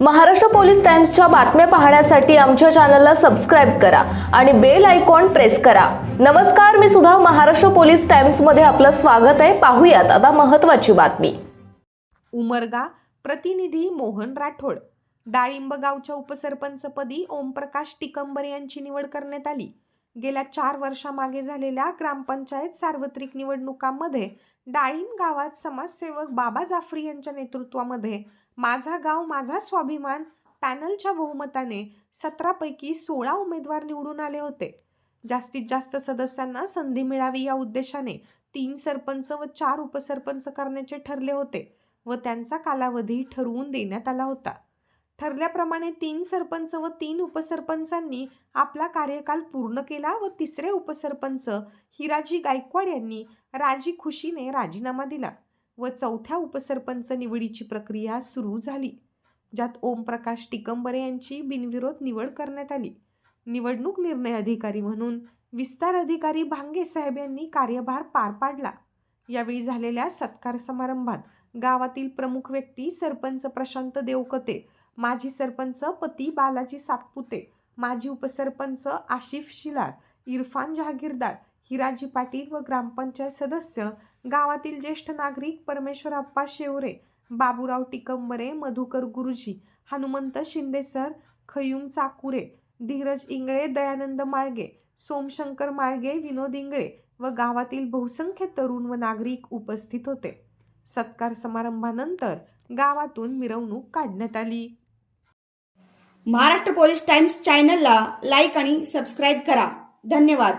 Maharashtra police टाइम्सच्या बातम्या पाहण्यासाठी आमच्या चॅनलला सबस्क्राईब करा आणि बेल आयकॉन प्रेस करा. नमस्कार मी सुद्धा महाराष्ट्र पोलीस टाइम्समध्ये आपलं स्वागत आहे. पाहूयात आता महत्त्वाची बातमी. उमरगा प्रतिनिधी मोहन राठोड. डाळिंब गावच्या उपसरपंचपदी ओमप्रकाश टिकंबर यांची निवड करण्यात आली. गेल्या चार वर्षामागे झालेल्या ग्रामपंचायत सार्वत्रिक निवडणुकांमध्ये डाळिंब गावात समाजसेवक बाबा जाफरी यांच्या नेतृत्वामध्ये माझा गाव माझा स्वाभिमान पॅनलच्या बहुमताने सतरापैकी सोळा उमेदवार निवडून आले होते. जास्तीत जास्त सदस्यांना संधी मिळावी या उद्देशाने तीन सरपंच व चार उपसरपंच करण्याचे ठरले होते व त्यांचा कालावधी ठरवून देण्यात आला होता. ठरल्याप्रमाणे तीन सरपंच व तीन उपसरपंचांनी आपला कार्यकाल पूर्ण केला व तिसरे उपसरपंच हिराजी गायकवाड यांनी राजी खुशीने राजीनामा दिला. व चौथ्या उपसरपंच निवडीची प्रक्रिया सुरू झाली ज्यात ओमप्रकाश टिकंबरे यांची बिनविरोध निवड करण्यात आली. निवडणूक निर्णय अधिकारी म्हणून विस्तार अधिकारी भांगे साहेब यांनी कार्यभार पार पाडला. यावेळी झालेल्या सत्कार समारंभात गावातील प्रमुख व्यक्ती सरपंच प्रशांत देवकते माजी सरपंच पती बालाजी सातपुते माजी उपसरपंच आशिफ शिलार इरफान जहागीरदार हिराजी पाटील व ग्रामपंचायत सदस्य गावातील ज्येष्ठ नागरिक परमेश्वर अप्पा शेवरे बाबूराव टिकंबरे मधुकर गुरुजी हनुमंत शिंदे सर खयूम चाकुरे धीरज इंगळे दयानंद माळगे सोमशंकर माळगे विनोद इंगळे व गावातील बहुसंख्य तरुण व नागरिक उपस्थित होते. सत्कार समारंभानंतर गावातून मिरवणूक काढण्यात आली. महाराष्ट्र पोलीस टाइम्स चॅनलला लाईक आणि सबस्क्राईब करा. धन्यवाद.